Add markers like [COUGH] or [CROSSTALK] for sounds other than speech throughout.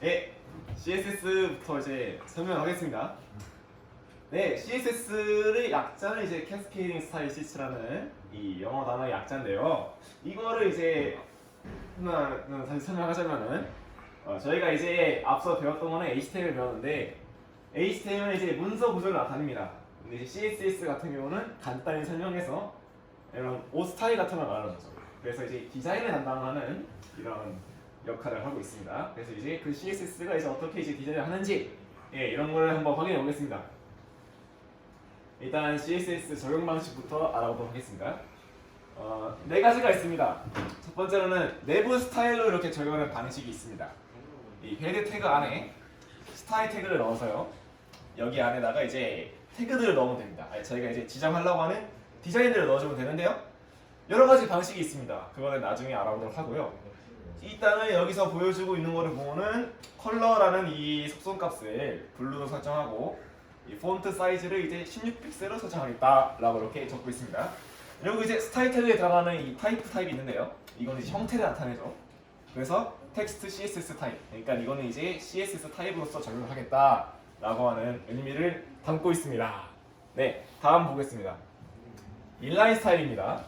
네, CSS부터 이제 설명하겠습니다. 네, CSS를 약자는 이제 캐스케이딩 스타일 시스라는 이 영어 단어의 약자인데요. 이거를 이제 하나 다시 설명하자면은 어, 저희가 이제 앞서 배웠던 거는 HTML 배웠는데 HTML은 이제 문서 구조를 나타냅니다. 근데 이제 CSS 같은 경우는 간단히 설명해서 이런 옷 스타일 같은 걸 말하는 거죠. 그래서 이제 디자인을 담당하는 이런 역할을 하고 있습니다. 그래서 이제 그 CSS가 이제 어떻게 이제 디자인을 하는지 예, 이런 걸 한번 확인해 보겠습니다. 일단 CSS 적용 방식부터 알아보도록 하겠습니다. 어, 네 가지가 있습니다. 첫 번째로는 내부 스타일로 이렇게 적용하는 방식이 있습니다. 이 헤드 태그 안에 스타일 태그를 넣어서요. 여기 안에다가 이제 태그들을 넣으면 됩니다. 저희가 이제 지정하려고 하는 디자인들을 넣어주면 되는데요. 여러 가지 방식이 있습니다. 그거는 나중에 알아보도록 하고요. 일단은 여기서 보여주고 있는 거를 보면은 컬러라는 이 속성값을 블루로 설정하고 이 폰트 사이즈를 이제 16픽셀로 설정하겠다라고 이렇게 적고 있습니다. 그리고 이제 스타일 태그에 들어가는 이 타입 타입이 있는데요. 이거는 이제 형태를 나타내죠. 그래서 텍스트 CSS 타입. 그러니까 이거는 이제 CSS 타입으로서 적용을 하겠다라고 하는 의미를 담고 있습니다. 네, 다음 보겠습니다. 인라인 스타일입니다.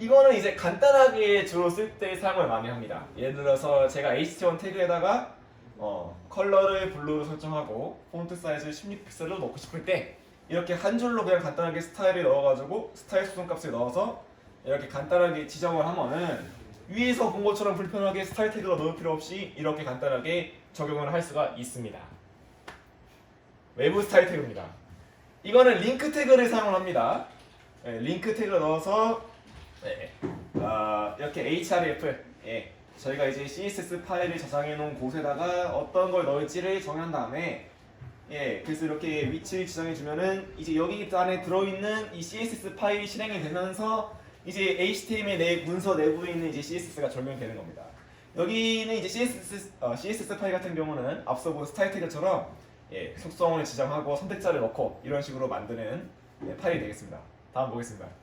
이거는 이제 간단하게 주로 쓸 때 사용을 많이 합니다. 예를 들어서 제가 HT1 태그에다가 어, 컬러를 블루로 설정하고 폰트 사이즈를 16픽셀로 넣고 싶을 때 이렇게 한 줄로 그냥 간단하게 스타일을 넣어가지고 스타일 수정 값을 넣어서 이렇게 간단하게 지정을 하면은 위에서 본 것처럼 불편하게 스타일 태그가 넣을 필요 없이 이렇게 간단하게 적용을 할 수가 있습니다. 외부 스타일 태그입니다. 이거는 링크 태그를 사용을 합니다. 네, 링크 태그를 넣어서 네, 아, 이렇게 href 예, 저희가 이제 css 파일을 저장해 놓은 곳에다가 어떤 걸 넣을지를 정한 다음에 예, 그래서 이렇게 위치를 지정해 주면은 이제 여기 안에 들어있는 이 css 파일이 실행이 되면서 이제 HTML 내 문서 내부에 있는 이제 CSS가 적용되는 겁니다. 여기는 이제 CSS 어, CSS 파일 같은 경우는 앞서 본 스타일 태그처럼 예, 속성을 지정하고 선택자를 넣고 이런 식으로 만드는 예, 파일이 되겠습니다. 다음 보겠습니다.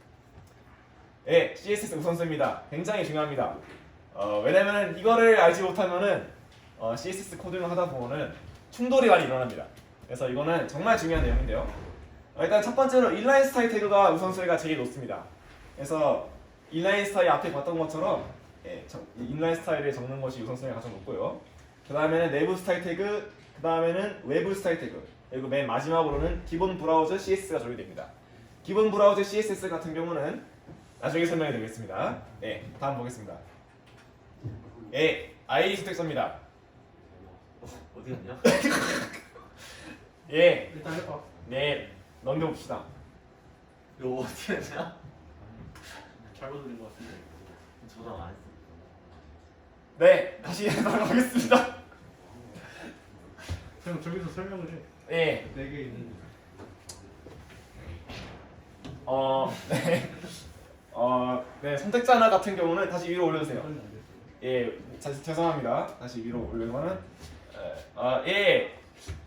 예, CSS 우선순위입니다. 굉장히 중요합니다. 어, 왜냐면 이거를 알지 못하면은 어, CSS 코딩을 하다 보면은 충돌이 많이 일어납니다. 그래서 이거는 정말 중요한 내용인데요. 어, 일단 첫 번째로 인라인 스타일 태그가 우선순위가 제일 높습니다. 그래서 인라인 스타일 앞에 봤던 것처럼 예, 인라인 스타일을 적는 것이 우선순위가 가장 높고요. 그 다음에는 내부 스타일 태그, 그 다음에는 외부 스타일 태그, 그리고 맨 마지막으로는 기본 브라우저 CSS가 적용이 됩니다. 기본 브라우저 CSS 같은 경우는 나중에 설명해 드리겠습니다. 네, 다음 보겠습니다. 예, 아이디 선택서입니다. 어디 갔냐? [LAUGHS] 예, 일단 해봐. 네, 넘겨봅시다. 이거 어디 갔냐? 잘못 들린 것 같은데. 저장 안 했어. 네, 다시 [LAUGHS] 넘어가겠습니다. 그냥 저기서 설명을 해. 예, 네개 있는데. 어, 네, 어, 네, 선택자 하나 같은 경우는 다시 위로 올려주세요. 예, 다시 죄송합니다. 다시 위로 올리면은 예, 아, 예.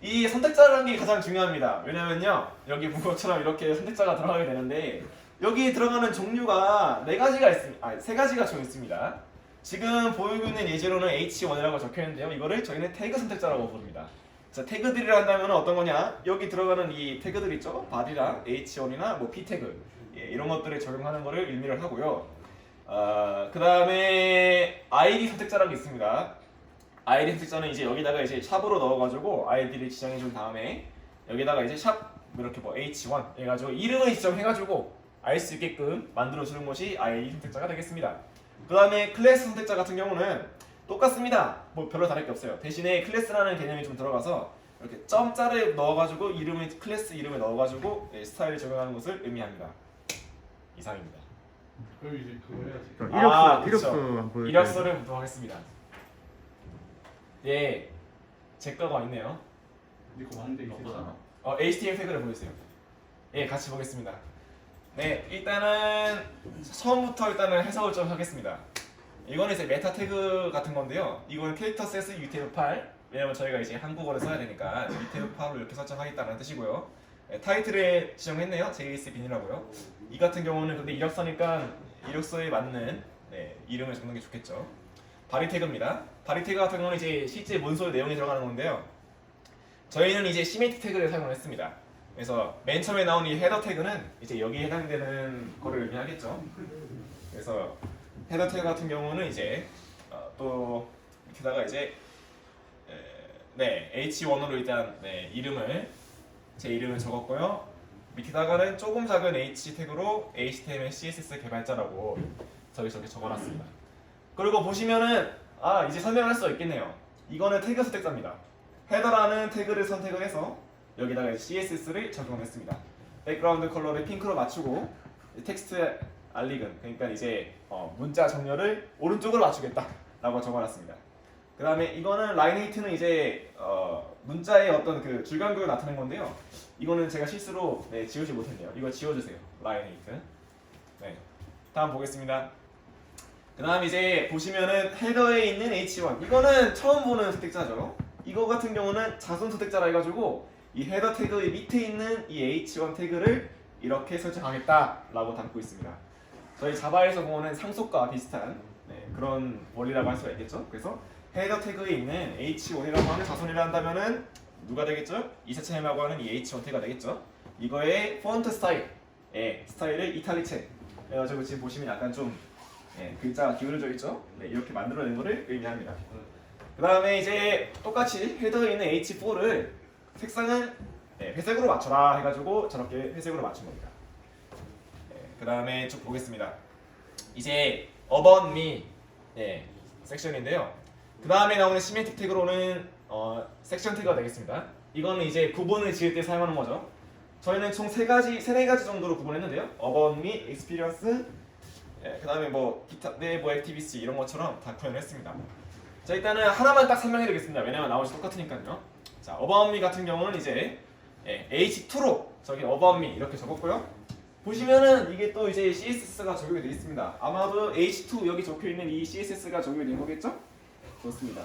이 선택자라는 게 가장 중요합니다. 왜냐면요. 여기 본 것처럼 이렇게 선택자가 들어가게 되는데 여기 들어가는 종류가 네 가지가 있습니다. 아, 세 가지가 좀 있습니다. 지금 보이고 있는 예제로는 H1이라고 적혀 있는데요. 이거를 저희는 태그 선택자라고 부릅니다. 자, 태그들이라 한다면 어떤 거냐? 여기 들어가는 이 태그들 있죠? 바디랑 H1이나 뭐 P 태그 예, 이런 것들을 적용하는 거를 의미를 하고요. 아, 그 다음에 아이디 선택자라는 게 있습니다. 아이디 선택자는 이제 여기다가 이제 샵으로 넣어가지고 아이디를 지정해 준 다음에 여기다가 이제 샵 이렇게 뭐 H1 해가지고 이름을 지정해가지고 알 수 있게끔 만들어 주는 것이 아이디 선택자가 되겠습니다. 그 다음에 클래스 선택자 같은 경우는 똑같습니다. 뭐 별로 다를 게 없어요. 대신에 클래스라는 개념이 좀 들어가서 이렇게 점자를 넣어가지고 이름을 클래스 이름을 넣어가지고 예, 스타일을 적용하는 것을 의미합니다. 이상입니다. 그럼 이제 그거 해야지. 그럼 아, 이력서 그쵸. 이력서 한번. 이력서를 보도하겠습니다. 예, 제 거가 있네요. 근데 그거 많은데 이제. 너거잖아. 어, HTML 태그를 보여주세요. 예, 같이 보겠습니다. 네, 일단은 처음부터 일단은 해석을 좀 하겠습니다. 이거는 이제 메타 태그 같은 건데요. 이거는 캐릭터 세스 UTF-8 왜냐면 저희가 이제 한국어를 써야 되니까 UTF-8로 이렇게 설정하겠다는 뜻이고요. 네, 타이틀에 지정했네요. JS 빈이라고요. 이 같은 경우는 근데 이력서니까 이력서에 맞는 네, 이름을 적는 게 좋겠죠. 바디 태그입니다. 바리 태그 같은 경우는 이제 실제 문서의 내용이 들어가는 건데요. 저희는 이제 시메틱 태그를 사용을 했습니다. 그래서 맨 처음에 나온 이 헤더 태그는 이제 여기에 해당되는 거를 의미하겠죠. 그래서 헤더 태그 같은 경우는 이제 어, 또 밑에다가 이제 에, 네 H1으로 일단 네, 이름을 제 이름을 적었고요. 밑에다가는 조금 작은 H 태그로 HTML, CSS 개발자라고 저기 저기 적어놨습니다. 그리고 보시면은 아 이제 설명할 수 있겠네요. 이거는 태그 선택자입니다. 헤더라는 태그를 선택을 해서 여기다가 CSS를 적용했습니다. 백그라운드 컬러를 핑크로 맞추고 텍스트 알리금 그러니까 이제 어, 문자 정렬을 오른쪽으로 맞추겠다라고 적어놨습니다. 그 다음에 이거는 라인헤이트는 이제 어, 문자의 어떤 그 줄간격을 나타낸 건데요. 이거는 제가 실수로 네, 지우지 못했네요. 이거 지워주세요. 라인헤이트. 네. 다음 보겠습니다. 그 다음 이제 보시면은 헤더에 있는 H1 이거는 처음 보는 선택자죠. 이거 같은 경우는 자손 선택자라 해가지고 이 헤더 태그의 밑에 있는 이 H1 태그를 이렇게 설정하겠다라고 담고 있습니다. 저희 자바에서 보는 상속과 비슷한 네, 그런 원리라고 할 수가 있겠죠. 그래서 헤더 태그에 있는 H1이라고 하는 자손이라 한다면은 누가 되겠죠? 이사체임이라고 하는 이 H1 태그가 되겠죠. 이거의 폰트 스타일, 예, 스타일을 이탈리체. 그래가지고 지금 보시면 약간 좀 예, 글자가 기울어져 있죠. 네, 이렇게 만들어낸 것을 의미합니다. 그 다음에 이제 똑같이 헤더에 있는 H4를 색상은 네, 회색으로 맞춰라 해가지고 저렇게 회색으로 맞춘 겁니다. 그 다음에 쭉 보겠습니다. 이제 About Me 예, 섹션인데요. 그 다음에 나오는 시메틱 태그로는 어, 섹션 태그가 되겠습니다. 이거는 이제 구분을 지을 때 사용하는 거죠. 저희는 총 세 가지, 세네 가지 정도로 구분했는데요. Me, Experience, 예, 그 다음에 뭐 기타, 네, 뭐 액티비티 이런 것처럼 다 표현을 했습니다. 자 일단은 하나만 딱 설명해드리겠습니다. 왜냐면 나머지 똑같으니까요. 자 Me 같은 경우는 이제 예, H2로 저기 Me 이렇게 적었고요. 보시면은 이게 또 이제 CSS가 적용이 되어 있습니다. 아마도 H2 여기 적혀 있는 이 CSS가 적용이 된 거겠죠? 좋습니다.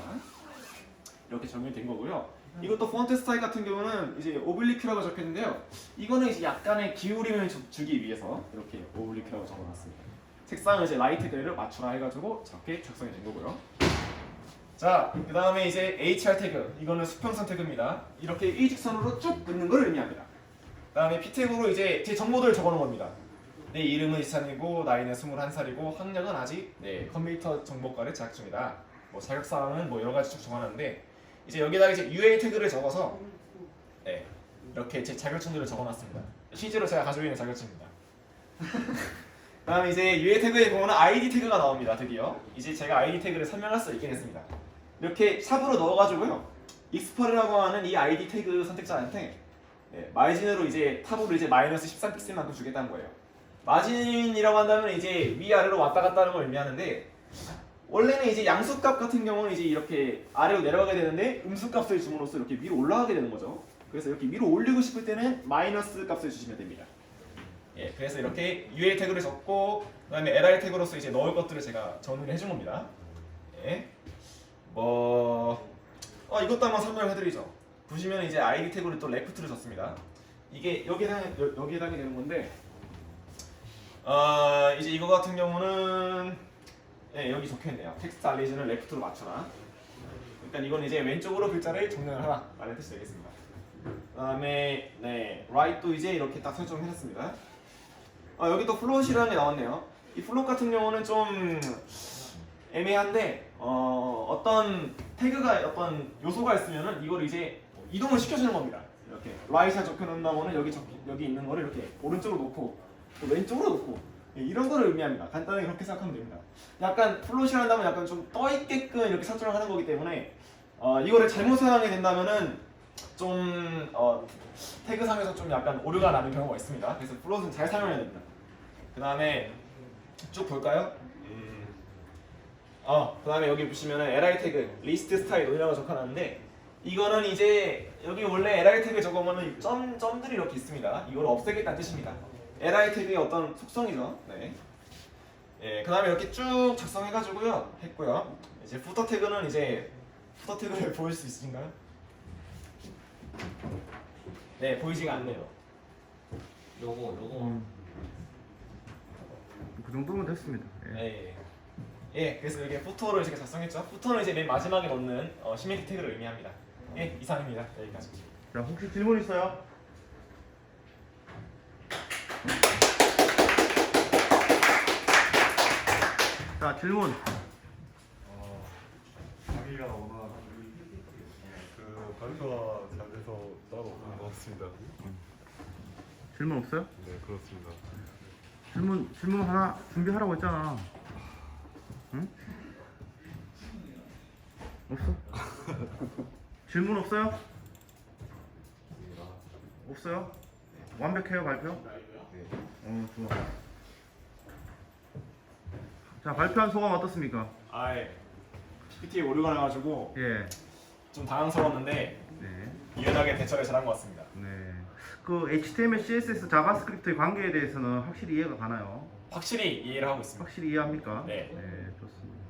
이렇게 적용이 된 거고요. 이것도 폰트 스타일 같은 경우는 이제 오블리큐라고 적혀 있는데요. 이거는 이제 약간의 기울임을 주, 주기 위해서 이렇게 오블리큐라고 적어놨습니다. 색상을 이제 라이트 그레이를 맞추라 해가지고 저렇게 작성이 된 거고요. 자, 그 다음에 이제 HR 태그. 이거는 수평선 태그입니다. 이렇게 일직선으로 쭉 끊는 걸 의미합니다. 그 다음에 태그로 이제 제 정보들을 적어놓은 겁니다. 내 이름은 이찬이고 나이는 21살이고 학력은 아직 네, 컴퓨터 정보과를 재학 중이다. 뭐 자격사항은 뭐 여러 가지 쭉 적어놨는데 이제 여기다가 이제 UA 태그를 적어서 네, 이렇게 제 자격증들을 적어놨습니다. 실제로 제가 가지고 있는 자격증입니다. [LAUGHS] 그다음에 이제 UA 태그에 보면 ID 태그가 나옵니다. 드디어 이제 제가 ID 태그를 설명할 수 있게 됐습니다. 이렇게 샵으로 넣어가지고요. 익스퍼라고 하는 이 ID 태그 선택자한테 네, 마진으로 이제 탑으로 이제 마이너스 13픽셀만큼 주겠다는 거예요. 마진이라고 한다면 이제 위아래로 왔다 갔다 하는 걸 의미하는데 원래는 이제 양수값 같은 경우는 이제 이렇게 아래로 내려가게 되는데 음수값을 줌으로써 이렇게 위로 올라가게 되는 거죠. 그래서 이렇게 위로 올리고 싶을 때는 마이너스 값을 주시면 됩니다. 예, 그래서 이렇게 UA 태그를 적고 그다음에 LR 태그로서 이제 넣을 것들을 제가 정리를 해준 겁니다. 예, 뭐 어, 이것도 한번 설명을 해드리죠. 보시면 이제 ID 태그를 또 레프트를 줬습니다. 이게 여기에 해당 여- 여기에 해당이 되는 건데 어, 이제 이거 같은 경우는 예, 여기 적혀있네요. 텍스트 알리즈는 레프트로 맞춰라. 일단 이건 이제 왼쪽으로 글자를 정렬을 하라 라는 뜻이 되겠습니다. 그 다음에 네, right도 이제 이렇게 딱 설정해놨습니다. 아, 여기 또 플롯이라는 게 나왔네요. 이 플롯 같은 경우는 좀 애매한데 어, 어떤 태그가 어떤 요소가 있으면은 이걸 이제 이동을 시켜주는 겁니다. 이렇게 right에 적혀놓는다고는 여기 적 여기 있는 거를 이렇게 오른쪽으로 놓고 또 왼쪽으로 놓고 예, 이런 거를 의미합니다. 간단하게 그렇게 생각하면 됩니다. 약간 플롯이라 한다면 약간 좀 떠 있게끔 이렇게 설정을 하는 거기 때문에 어, 이거를 잘못 사용하게 된다면은 좀 어, 태그상에서 좀 약간 오류가 나는 경우가 있습니다. 그래서 플롯은 잘 사용해야 됩니다. 그 다음에 쭉 볼까요? 음, 어, 그 다음에 여기 보시면은 li 태그 리스트 스타일 이라고 적어놨는데 이거는 이제 여기 원래 li 태그 적으면은 점 점들이 이렇게 있습니다. 이걸 없애겠다는 뜻입니다. li 태그의 어떤 속성이죠. 네. 예, 그 다음에 이렇게 쭉 작성해가지고요 했고요. 이제 부터 태그는 이제 부터 태그를 [LAUGHS] 보일 수 있으신가요? 네, 보이지가 않네요. 요거 요거 그 정도면 됐습니다. 예. 네. 예, 그래서 여기 푸토를 제가 작성했죠. 푸토는 이제 맨 마지막에 넣는 어, 시멘틱 태그를 의미합니다. 예, 이상입니다. 여기까지. 자 혹시 질문 있어요? 자 질문 어, 자기가 원하는 그 발표가 잘 돼서 따로 없는 것 같습니다. 질문 없어요? 네, 그렇습니다. 질문 질문 하나 준비하라고 했잖아. 응? 없어? [LAUGHS] 질문 없어요? 없어요? 완벽해요 발표? 어 좋아. 자 발표한 소감 어떻습니까? 아, 예. PPT에 오류가 나가지고 예. 좀 당황스러웠는데 네. 유연하게 대처를 잘한 것 같습니다. 네. 그 HTML, CSS, 자바스크립트의 관계에 대해서는 확실히 이해가 가나요? 확실히 이해를 하고 있습니다. 확실히 이해합니까? 네. 좋습니다.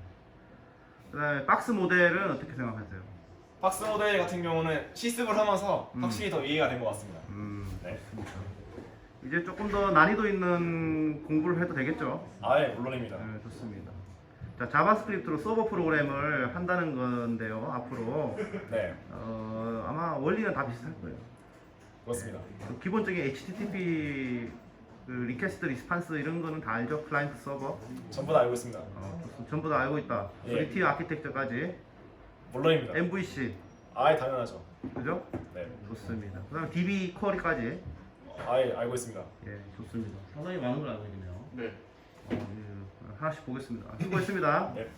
그다음에 박스 모델은 어떻게 생각하세요? 박스 모델 같은 경우는 실습을 하면서 음. 확실히 더 이해가 된 것 같습니다. 음, 네. 이제 조금 더 난이도 있는 공부를 해도 되겠죠? 아, 예, 물론입니다. 네, 좋습니다. 자, 자바스크립트로 서버 프로그램을 한다는 건데요. 앞으로 네, 어, 아마 원리는 다 비슷할 거예요. 그렇습니다. 그 기본적인 HTTP 그 리퀘스트 리스판스 이런 거는 다 알죠? 클라이언트 서버 전부 다 알고 있습니다. 어. 전부 다 알고 있다. 예. 리티 아키텍처까지 물론입니다. MVC 아, 예, 당연하죠. 그죠? 네, 좋습니다. 그다음 DB 쿼리까지 아, 예, 알고 있습니다. 예 좋습니다. 상당히 많은 걸 알고 있네요. 네. 어, 예, 하나씩 보겠습니다. 수고했습니다. 네,